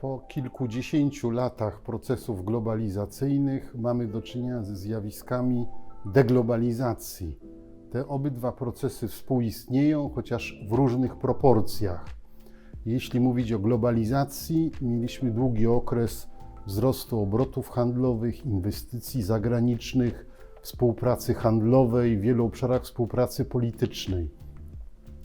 Po kilkudziesięciu latach procesów globalizacyjnych mamy do czynienia ze zjawiskami deglobalizacji. Te obydwa procesy współistnieją, chociaż w różnych proporcjach. Jeśli mówić o globalizacji, mieliśmy długi okres wzrostu obrotów handlowych, inwestycji zagranicznych, współpracy handlowej, w wielu obszarach współpracy politycznej.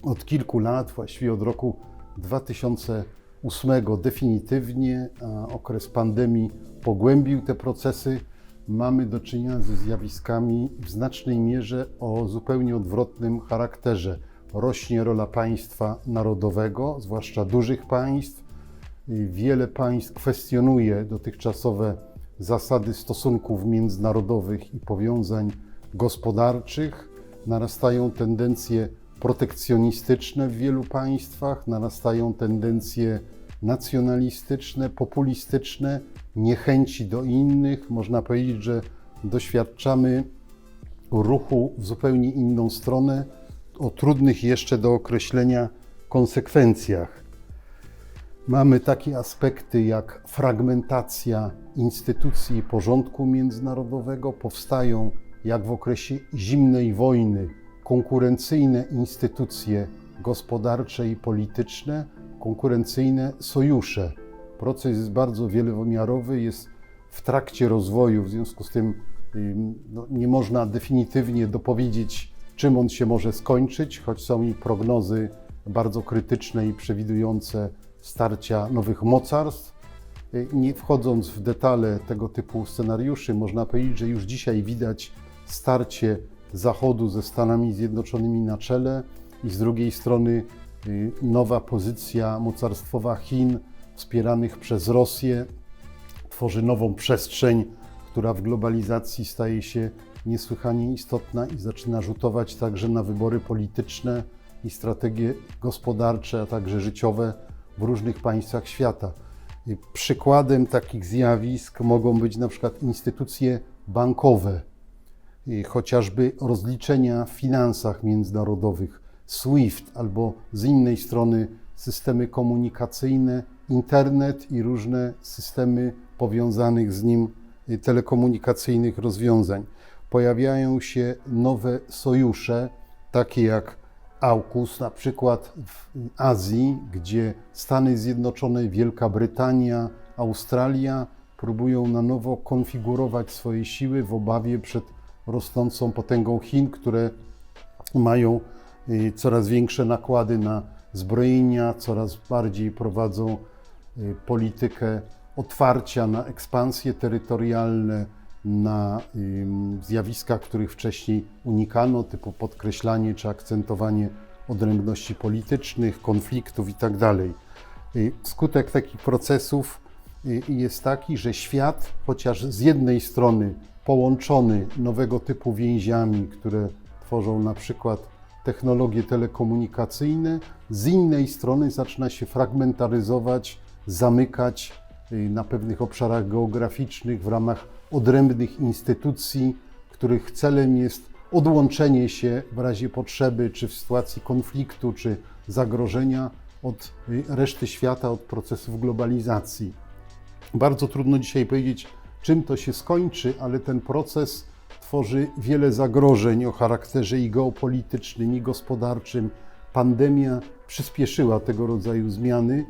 Od kilku lat, właściwie od roku 2008 definitywnie, a okres pandemii pogłębił te procesy, mamy do czynienia ze zjawiskami w znacznej mierze o zupełnie odwrotnym charakterze. Rośnie rola państwa narodowego, zwłaszcza dużych państw. Wiele państw kwestionuje dotychczasowe zasady stosunków międzynarodowych i powiązań gospodarczych. Narastają tendencje protekcjonistyczne w wielu państwach, narastają tendencje nacjonalistyczne, populistyczne, niechęci do innych. Można powiedzieć, że doświadczamy ruchu w zupełnie inną stronę, o trudnych jeszcze do określenia konsekwencjach. Mamy takie aspekty jak fragmentacja instytucji i porządku międzynarodowego. Powstają, jak w okresie zimnej wojny, konkurencyjne instytucje gospodarcze i polityczne, konkurencyjne sojusze. Proces jest bardzo wielowymiarowy, jest w trakcie rozwoju, w związku z tym ym, no, nie można definitywnie dopowiedzieć, czym on się może skończyć, choć są i prognozy bardzo krytyczne i przewidujące starcia nowych mocarstw. Nie wchodząc w detale tego typu scenariuszy, można powiedzieć, że już dzisiaj widać starcie Zachodu ze Stanami Zjednoczonymi na czele i z drugiej strony y, nowa pozycja mocarstwowa Chin, wspieranych przez Rosję, tworzy nową przestrzeń, która w globalizacji staje się niesłychanie istotna i zaczyna rzutować także na wybory polityczne i strategie gospodarcze, a także życiowe w różnych państwach świata. Przykładem takich zjawisk mogą być na przykład instytucje bankowe, chociażby rozliczenia w finansach międzynarodowych, SWIFT, albo z innej strony systemy komunikacyjne, internet i różne systemy powiązanych z nim y, telekomunikacyjnych rozwiązań. Pojawiają się nowe sojusze, takie jak AUKUS, na przykład w Azji, gdzie Stany Zjednoczone, Wielka Brytania, Australia próbują na nowo konfigurować swoje siły w obawie przed rosnącą potęgą Chin, które mają y, coraz większe nakłady na zbrojenia, coraz bardziej prowadzą y, politykę otwarcia na ekspansje terytorialne, na zjawiska, których wcześniej unikano, typu podkreślanie czy akcentowanie odrębności politycznych, konfliktów itd. Y, Skutek takich procesów y, jest taki, że świat, chociaż z jednej strony połączony nowego typu więziami, które tworzą na przykład technologie telekomunikacyjne, z innej strony zaczyna się fragmentaryzować, zamykać y, na pewnych obszarach geograficznych w ramach odrębnych instytucji, których celem jest odłączenie się w razie potrzeby, czy w sytuacji konfliktu, czy zagrożenia od y, reszty świata, od procesów globalizacji. Bardzo trudno dzisiaj powiedzieć, czym to się skończy, ale ten proces tworzy wiele zagrożeń o charakterze i geopolitycznym, i gospodarczym. Pandemia przyspieszyła tego rodzaju zmiany,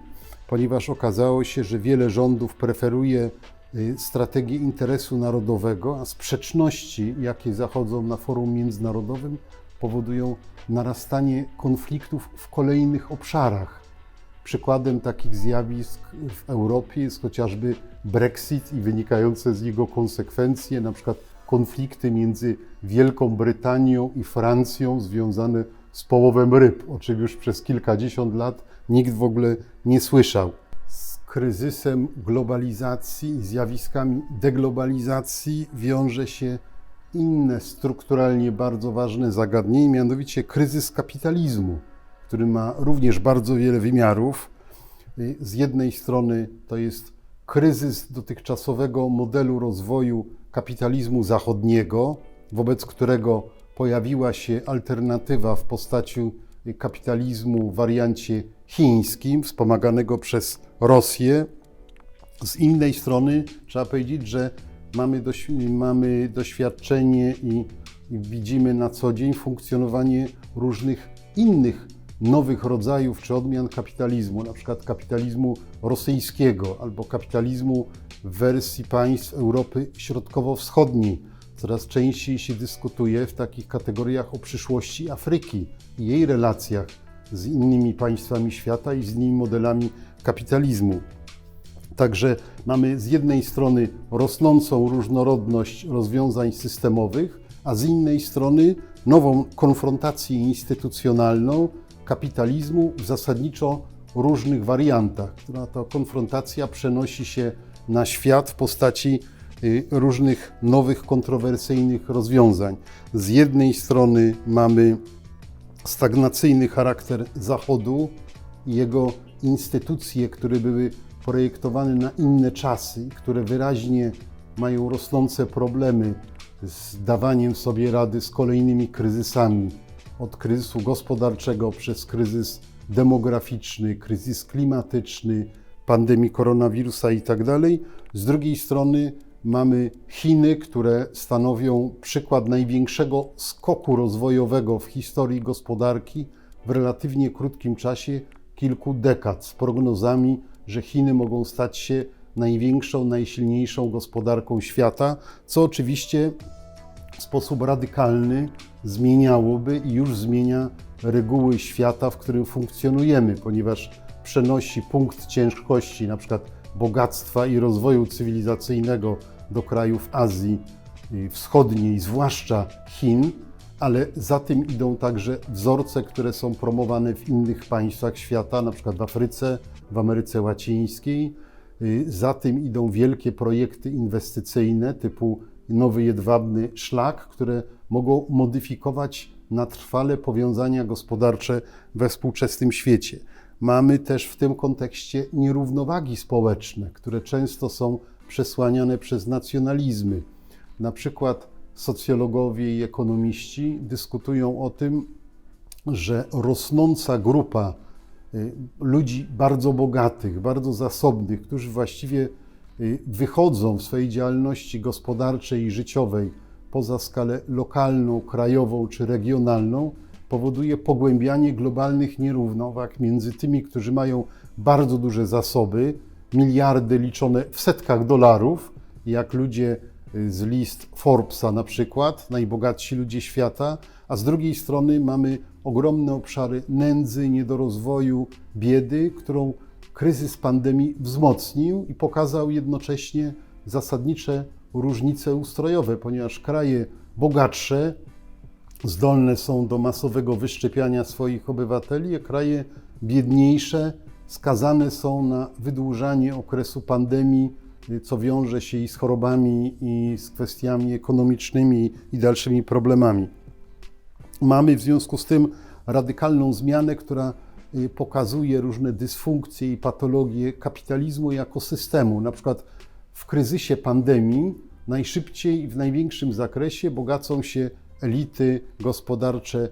ponieważ okazało się, że wiele rządów preferuje y, strategię interesu narodowego, a sprzeczności, jakie zachodzą na forum międzynarodowym, powodują narastanie konfliktów w kolejnych obszarach. Przykładem takich zjawisk w Europie jest chociażby Brexit i wynikające z niego konsekwencje, na przykład konflikty między Wielką Brytanią i Francją związane z połowem ryb, o czym już przez kilkadziesiąt lat nikt w ogóle nie słyszał. Kryzysem globalizacji i zjawiskami deglobalizacji wiąże się inne strukturalnie bardzo ważne zagadnienie, mianowicie kryzys kapitalizmu, który ma również bardzo wiele wymiarów. Z jednej strony to jest kryzys dotychczasowego modelu rozwoju kapitalizmu zachodniego, wobec którego pojawiła się alternatywa w postaci kapitalizmu w wariancie chińskim, wspomaganego przez Rosję. Z innej strony trzeba powiedzieć, że mamy, mamy doświadczenie i, i widzimy na co dzień funkcjonowanie różnych innych nowych rodzajów czy odmian kapitalizmu, na przykład kapitalizmu rosyjskiego albo kapitalizmu w wersji państw Europy Środkowo-Wschodniej. Coraz częściej się dyskutuje w takich kategoriach o przyszłości Afryki i jej relacjach z innymi państwami świata i z innymi modelami kapitalizmu. Także mamy z jednej strony rosnącą różnorodność rozwiązań systemowych, a z innej strony nową konfrontację instytucjonalną kapitalizmu w zasadniczo różnych wariantach, to konfrontacja przenosi się na świat w postaci różnych nowych, kontrowersyjnych rozwiązań. Z jednej strony mamy stagnacyjny charakter Zachodu i jego instytucje, które były projektowane na inne czasy, które wyraźnie mają rosnące problemy z dawaniem sobie rady z kolejnymi kryzysami, od kryzysu gospodarczego przez kryzys demograficzny, kryzys klimatyczny, pandemii koronawirusa itd. Z drugiej strony mamy Chiny, które stanowią przykład największego skoku rozwojowego w historii gospodarki w relatywnie krótkim czasie kilku dekad, z prognozami, że Chiny mogą stać się największą, najsilniejszą gospodarką świata, co oczywiście w sposób radykalny zmieniałoby i już zmienia reguły świata, w którym funkcjonujemy, ponieważ przenosi punkt ciężkości, na przykład bogactwa i rozwoju cywilizacyjnego do krajów Azji Wschodniej, zwłaszcza Chin, ale za tym idą także wzorce, które są promowane w innych państwach świata, na przykład w Afryce, w Ameryce Łacińskiej. Za tym idą wielkie projekty inwestycyjne typu nowy jedwabny szlak, które mogą modyfikować na trwale powiązania gospodarcze we współczesnym świecie. Mamy też w tym kontekście nierównowagi społeczne, które często są przesłaniane przez nacjonalizmy. Na przykład socjologowie i ekonomiści dyskutują o tym, że rosnąca grupa y, ludzi bardzo bogatych, bardzo zasobnych, którzy właściwie y, wychodzą w swojej działalności gospodarczej i życiowej poza skalę lokalną, krajową czy regionalną, powoduje pogłębianie globalnych nierównowag między tymi, którzy mają bardzo duże zasoby, miliardy liczone w setkach dolarów, jak ludzie z list Forbesa na przykład, najbogatsi ludzie świata, a z drugiej strony mamy ogromne obszary nędzy, niedorozwoju, biedy, którą kryzys pandemii wzmocnił i pokazał jednocześnie zasadnicze różnice ustrojowe, ponieważ kraje bogatsze zdolne są do masowego wyszczepiania swoich obywateli, a kraje biedniejsze skazane są na wydłużanie okresu pandemii, co wiąże się i z chorobami, i z kwestiami ekonomicznymi, i dalszymi problemami. Mamy w związku z tym radykalną zmianę, która y, pokazuje różne dysfunkcje i patologie kapitalizmu jako systemu. Na przykład w kryzysie pandemii najszybciej i w największym zakresie bogacą się elity gospodarcze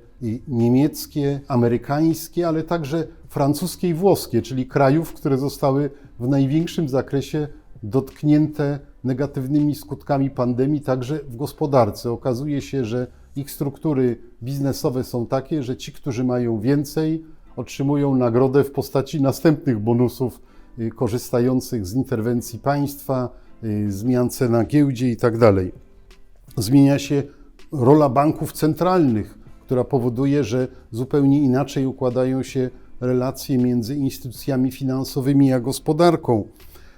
niemieckie, amerykańskie, ale także francuskie i włoskie, czyli krajów, które zostały w największym zakresie dotknięte negatywnymi skutkami pandemii także w gospodarce. Okazuje się, że ich struktury biznesowe są takie, że ci, którzy mają więcej, otrzymują nagrodę w postaci następnych bonusów y, korzystających z interwencji państwa, y, zmian cen na giełdzie itd. Tak Zmienia się rola banków centralnych, która powoduje, że zupełnie inaczej układają się relacje między instytucjami finansowymi a gospodarką.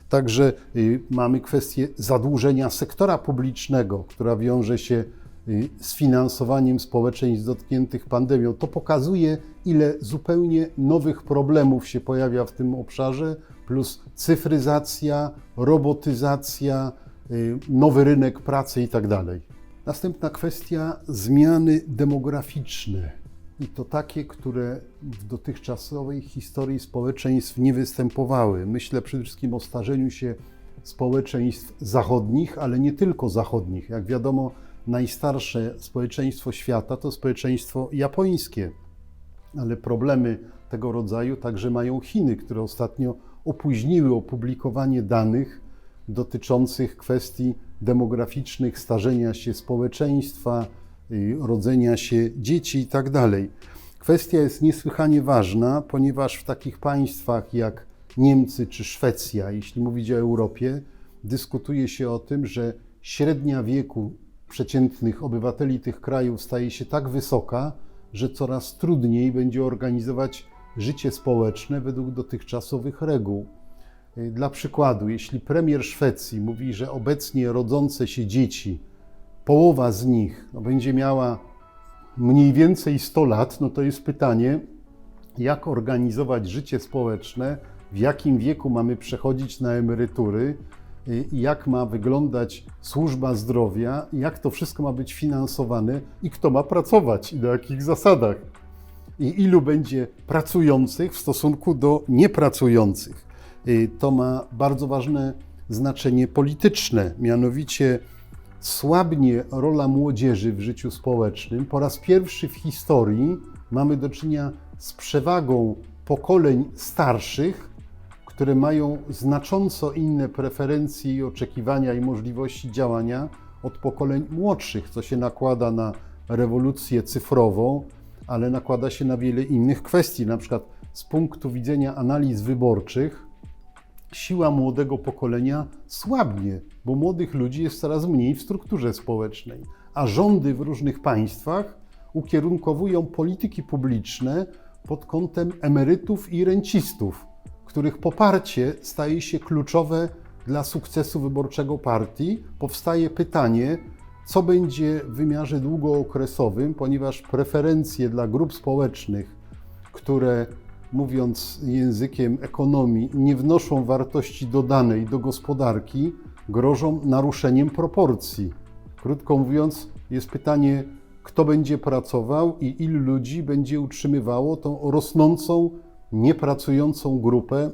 Także y, mamy kwestię zadłużenia sektora publicznego, która wiąże się y, z finansowaniem społeczeństw dotkniętych pandemią. To pokazuje, ile zupełnie nowych problemów się pojawia w tym obszarze, plus cyfryzacja, robotyzacja, y, nowy rynek pracy itd. Następna kwestia zmiany demograficzne i to takie, które w dotychczasowej historii społeczeństw nie występowały. Myślę przede wszystkim o starzeniu się społeczeństw zachodnich, ale nie tylko zachodnich. Jak wiadomo, najstarsze społeczeństwo świata to społeczeństwo japońskie. Ale problemy tego rodzaju także mają Chiny, które ostatnio opóźniły opublikowanie danych dotyczących kwestii demograficznych, starzenia się społeczeństwa, y, rodzenia się dzieci itd. Kwestia jest niesłychanie ważna, ponieważ w takich państwach jak Niemcy czy Szwecja, jeśli mówić o Europie, dyskutuje się o tym, że średnia wieku przeciętnych obywateli tych krajów staje się tak wysoka, że coraz trudniej będzie organizować życie społeczne według dotychczasowych reguł. Dla przykładu, jeśli premier Szwecji mówi, że obecnie rodzące się dzieci, połowa z nich no, będzie miała mniej więcej 100 lat, no to jest pytanie, jak organizować życie społeczne, w jakim wieku mamy przechodzić na emerytury, y, jak ma wyglądać służba zdrowia, jak to wszystko ma być finansowane i kto ma pracować i na jakich zasadach. I ilu będzie pracujących w stosunku do niepracujących. Y, To ma bardzo ważne znaczenie polityczne, mianowicie słabnie rola młodzieży w życiu społecznym. Po raz pierwszy w historii mamy do czynienia z przewagą pokoleń starszych, które mają znacząco inne preferencje i oczekiwania i możliwości działania od pokoleń młodszych, co się nakłada na rewolucję cyfrową, ale nakłada się na wiele innych kwestii. Na przykład z punktu widzenia analiz wyborczych, siła młodego pokolenia słabnie, bo młodych ludzi jest coraz mniej w strukturze społecznej, a rządy w różnych państwach ukierunkowują polityki publiczne pod kątem emerytów i rencistów, których poparcie staje się kluczowe dla sukcesu wyborczego partii. Powstaje pytanie, co będzie w wymiarze długookresowym, ponieważ preferencje dla grup społecznych, które mówiąc językiem ekonomii, nie wnoszą wartości dodanej do gospodarki, grożą naruszeniem proporcji. Krótko mówiąc, jest pytanie, kto będzie pracował i ilu ludzi będzie utrzymywało tą rosnącą, niepracującą grupę,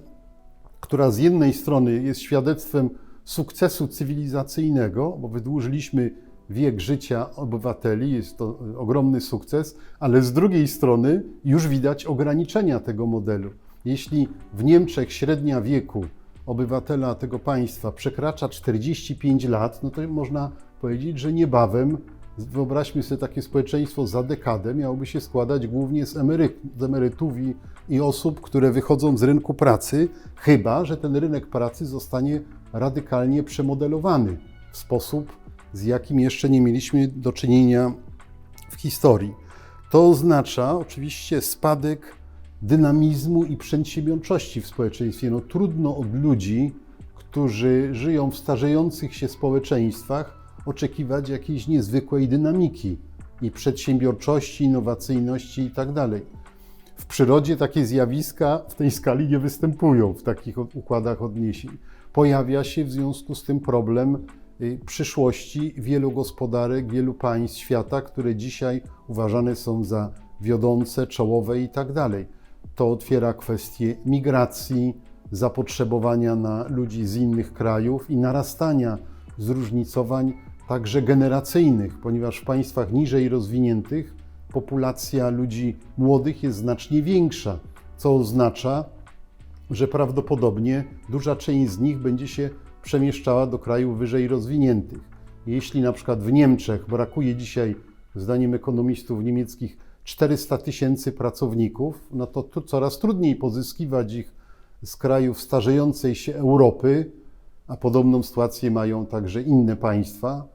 która z jednej strony jest świadectwem sukcesu cywilizacyjnego, bo wydłużyliśmy wiek życia obywateli, jest to ogromny sukces, ale z drugiej strony już widać ograniczenia tego modelu. Jeśli w Niemczech średnia wieku obywatela tego państwa przekracza 45 lat, no to można powiedzieć, że niebawem, wyobraźmy sobie takie społeczeństwo za dekadę, miałoby się składać głównie z, emery, z emerytów i, i osób, które wychodzą z rynku pracy, chyba że ten rynek pracy zostanie radykalnie przemodelowany w sposób, z jakim jeszcze nie mieliśmy do czynienia w historii. To oznacza oczywiście spadek dynamizmu i przedsiębiorczości w społeczeństwie. No, trudno od ludzi, którzy żyją w starzejących się społeczeństwach, oczekiwać jakiejś niezwykłej dynamiki i przedsiębiorczości, innowacyjności itd. W przyrodzie takie zjawiska w tej skali nie występują, w takich układach odniesień. Pojawia się w związku z tym problem przyszłości wielu gospodarek, wielu państw świata, które dzisiaj uważane są za wiodące, czołowe i tak dalej. To otwiera kwestię migracji, zapotrzebowania na ludzi z innych krajów i narastania zróżnicowań także generacyjnych, ponieważ w państwach niżej rozwiniętych populacja ludzi młodych jest znacznie większa, co oznacza, że prawdopodobnie duża część z nich będzie się przemieszczała do krajów wyżej rozwiniętych. Jeśli na przykład w Niemczech brakuje dzisiaj, zdaniem ekonomistów niemieckich, 400 tysięcy pracowników, no to coraz trudniej pozyskiwać ich z krajów starzejącej się Europy, a podobną sytuację mają także inne państwa,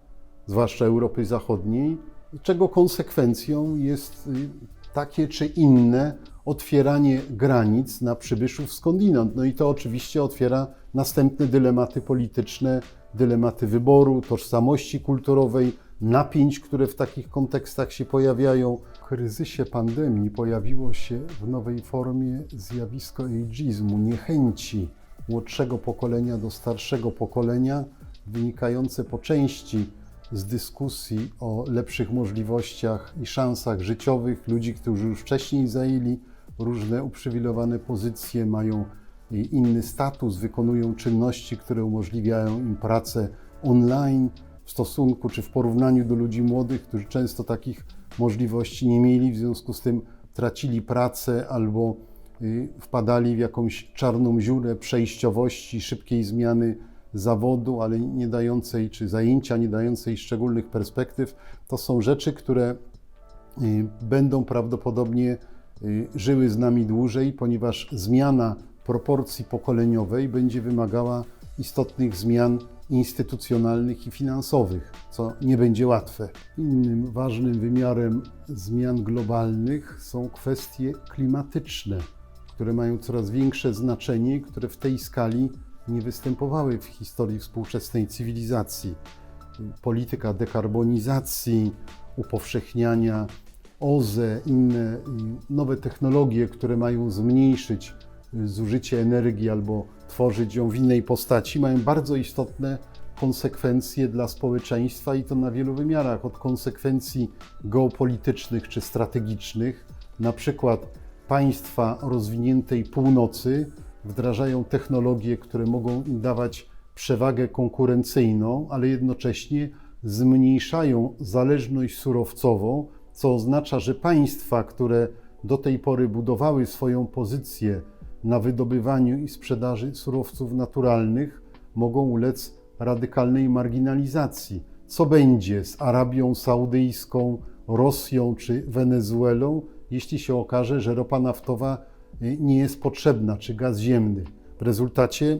zwłaszcza Europy Zachodniej, czego konsekwencją jest y, takie czy inne otwieranie granic na przybyszów skądinąd. No i to oczywiście otwiera następne dylematy polityczne, dylematy wyboru, tożsamości kulturowej, napięć, które w takich kontekstach się pojawiają. W kryzysie pandemii pojawiło się w nowej formie zjawisko ageizmu, niechęci młodszego pokolenia do starszego pokolenia, wynikające po części z dyskusji o lepszych możliwościach i szansach życiowych ludzi, którzy już wcześniej zajęli różne uprzywilejowane pozycje, mają inny status, wykonują czynności, które umożliwiają im pracę online, w stosunku czy w porównaniu do ludzi młodych, którzy często takich możliwości nie mieli, w związku z tym tracili pracę albo y, wpadali w jakąś czarną dziurę przejściowości, szybkiej zmiany zawodu, ale nie dającej, czy zajęcia nie dającej szczególnych perspektyw. To są rzeczy, które y, będą prawdopodobnie y, żyły z nami dłużej, ponieważ zmiana proporcji pokoleniowej będzie wymagała istotnych zmian instytucjonalnych i finansowych, co nie będzie łatwe. Innym ważnym wymiarem zmian globalnych są kwestie klimatyczne, które mają coraz większe znaczenie, które w tej skali nie występowały w historii współczesnej cywilizacji. Polityka dekarbonizacji, upowszechniania OZE, inne nowe technologie, które mają zmniejszyć zużycie energii albo tworzyć ją w innej postaci, mają bardzo istotne konsekwencje dla społeczeństwa i to na wielu wymiarach, od konsekwencji geopolitycznych czy strategicznych, na przykład państwa rozwiniętej północy wdrażają technologie, które mogą im dawać przewagę konkurencyjną, ale jednocześnie zmniejszają zależność surowcową, co oznacza, że państwa, które do tej pory budowały swoją pozycję na wydobywaniu i sprzedaży surowców naturalnych, mogą ulec radykalnej marginalizacji. Co będzie z Arabią Saudyjską, Rosją czy Wenezuelą, jeśli się okaże, że ropa naftowa y, nie jest potrzebna, czy gaz ziemny? W rezultacie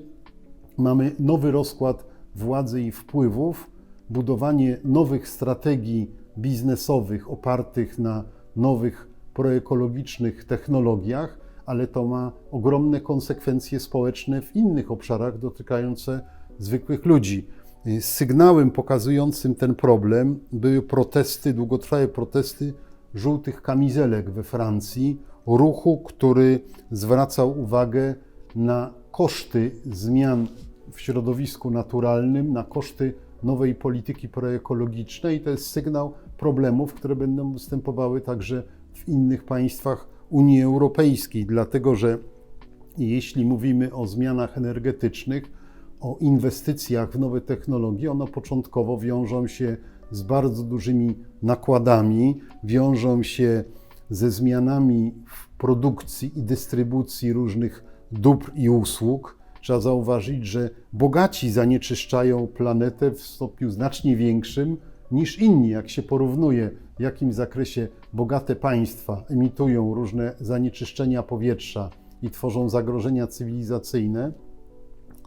mamy nowy rozkład władzy i wpływów, budowanie nowych strategii biznesowych opartych na nowych proekologicznych technologiach, ale to ma ogromne konsekwencje społeczne w innych obszarach dotykające zwykłych ludzi. Sygnałem pokazującym ten problem były protesty, długotrwałe protesty żółtych kamizelek we Francji, ruchu, który zwracał uwagę na koszty zmian w środowisku naturalnym, na koszty nowej polityki proekologicznej. To jest sygnał problemów, które będą występowały także w innych państwach Unii Europejskiej, dlatego że jeśli mówimy o zmianach energetycznych, o inwestycjach w nowe technologie, one początkowo wiążą się z bardzo dużymi nakładami, wiążą się ze zmianami w produkcji i dystrybucji różnych dóbr i usług. Trzeba zauważyć, że bogaci zanieczyszczają planetę w stopniu znacznie większym niż inni, jak się porównuje, w jakim zakresie bogate państwa emitują różne zanieczyszczenia powietrza i tworzą zagrożenia cywilizacyjne,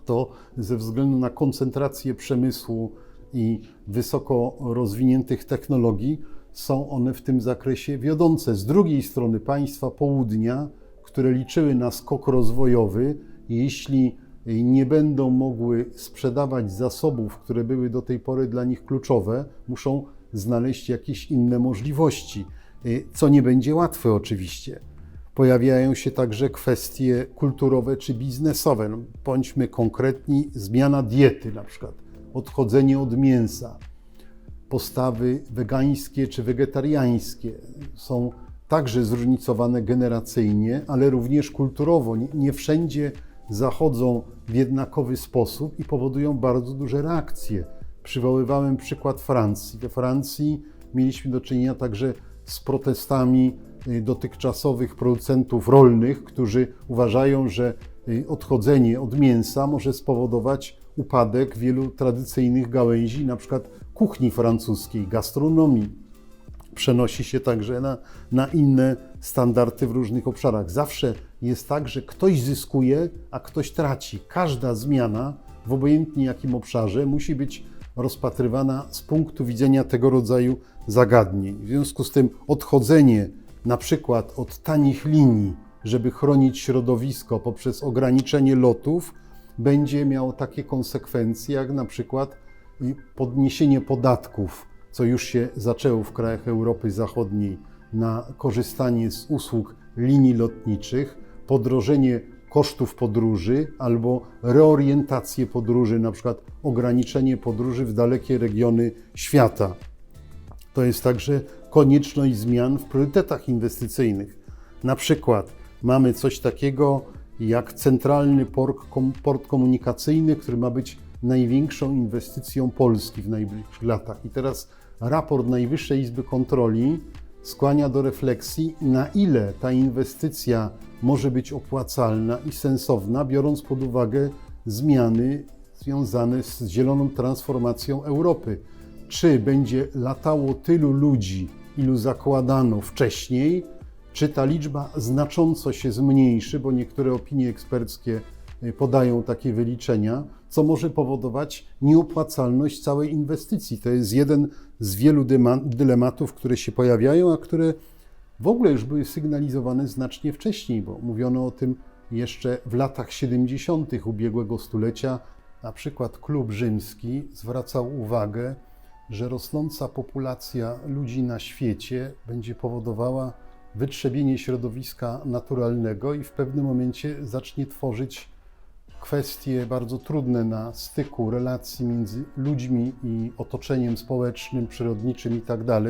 to ze względu na koncentrację przemysłu i wysoko rozwiniętych technologii są one w tym zakresie wiodące. Z drugiej strony państwa południa, które liczyły na skok rozwojowy, jeśli nie będą mogły sprzedawać zasobów, które były do tej pory dla nich kluczowe, muszą znaleźć jakieś inne możliwości, co nie będzie łatwe oczywiście. Pojawiają się także kwestie kulturowe czy biznesowe. No, bądźmy konkretni, zmiana diety na przykład, odchodzenie od mięsa, postawy wegańskie czy wegetariańskie są także zróżnicowane generacyjnie, ale również kulturowo. Nie, nie wszędzie zachodzą w jednakowy sposób i powodują bardzo duże reakcje. Przywoływałem przykład Francji. We Francji mieliśmy do czynienia także z protestami y, dotychczasowych producentów rolnych, którzy uważają, że y, odchodzenie od mięsa może spowodować upadek wielu tradycyjnych gałęzi, na przykład kuchni francuskiej, gastronomii. Przenosi się także na, na inne standardy w różnych obszarach. Zawsze jest tak, że ktoś zyskuje, a ktoś traci. Każda zmiana w obojętnie jakim obszarze musi być rozpatrywana z punktu widzenia tego rodzaju zagadnień. W związku z tym odchodzenie na przykład od tanich linii, żeby chronić środowisko poprzez ograniczenie lotów, będzie miało takie konsekwencje, jak na przykład podniesienie podatków, co już się zaczęło w krajach Europy Zachodniej, na korzystanie z usług linii lotniczych, podrożenie kosztów podróży albo reorientację podróży, na przykład ograniczenie podróży w dalekie regiony świata. To jest także konieczność zmian w priorytetach inwestycyjnych. Na przykład mamy coś takiego jak centralny port, komunikacyjny, który ma być największą inwestycją Polski w najbliższych latach. I teraz raport Najwyższej Izby Kontroli skłania do refleksji, na ile ta inwestycja może być opłacalna i sensowna, biorąc pod uwagę zmiany związane z zieloną transformacją Europy. Czy będzie latało tylu ludzi, ilu zakładano wcześniej, czy ta liczba znacząco się zmniejszy, bo niektóre opinie eksperckie y, podają takie wyliczenia, co może powodować nieopłacalność całej inwestycji. To jest jeden z wielu dylematów, które się pojawiają, a które w ogóle już były sygnalizowane znacznie wcześniej, bo mówiono o tym jeszcze w latach 70. ubiegłego stulecia. Na przykład klub rzymski zwracał uwagę, że rosnąca populacja ludzi na świecie będzie powodowała wytrzebienie środowiska naturalnego i w pewnym momencie zacznie tworzyć kwestie bardzo trudne na styku relacji między ludźmi i otoczeniem społecznym, przyrodniczym itd.,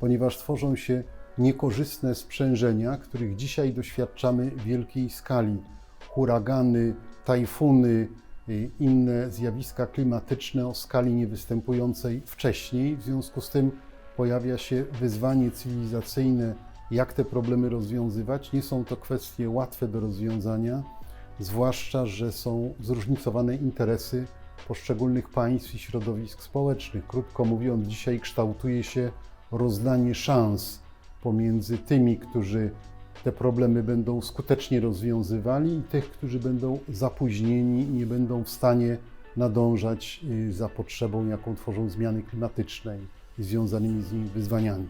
ponieważ tworzą się niekorzystne sprzężenia, których dzisiaj doświadczamy w wielkiej skali. Huragany, tajfuny, i inne zjawiska klimatyczne o skali niewystępującej wcześniej. W związku z tym pojawia się wyzwanie cywilizacyjne, jak te problemy rozwiązywać. Nie są to kwestie łatwe do rozwiązania, zwłaszcza, że są zróżnicowane interesy poszczególnych państw i środowisk społecznych. Krótko mówiąc, dzisiaj kształtuje się rozdanie szans pomiędzy tymi, którzy te problemy będą skutecznie rozwiązywali i tych, którzy będą zapóźnieni i nie będą w stanie nadążać y, za potrzebą, jaką tworzą zmiany klimatyczne i związanymi z nimi wyzwaniami.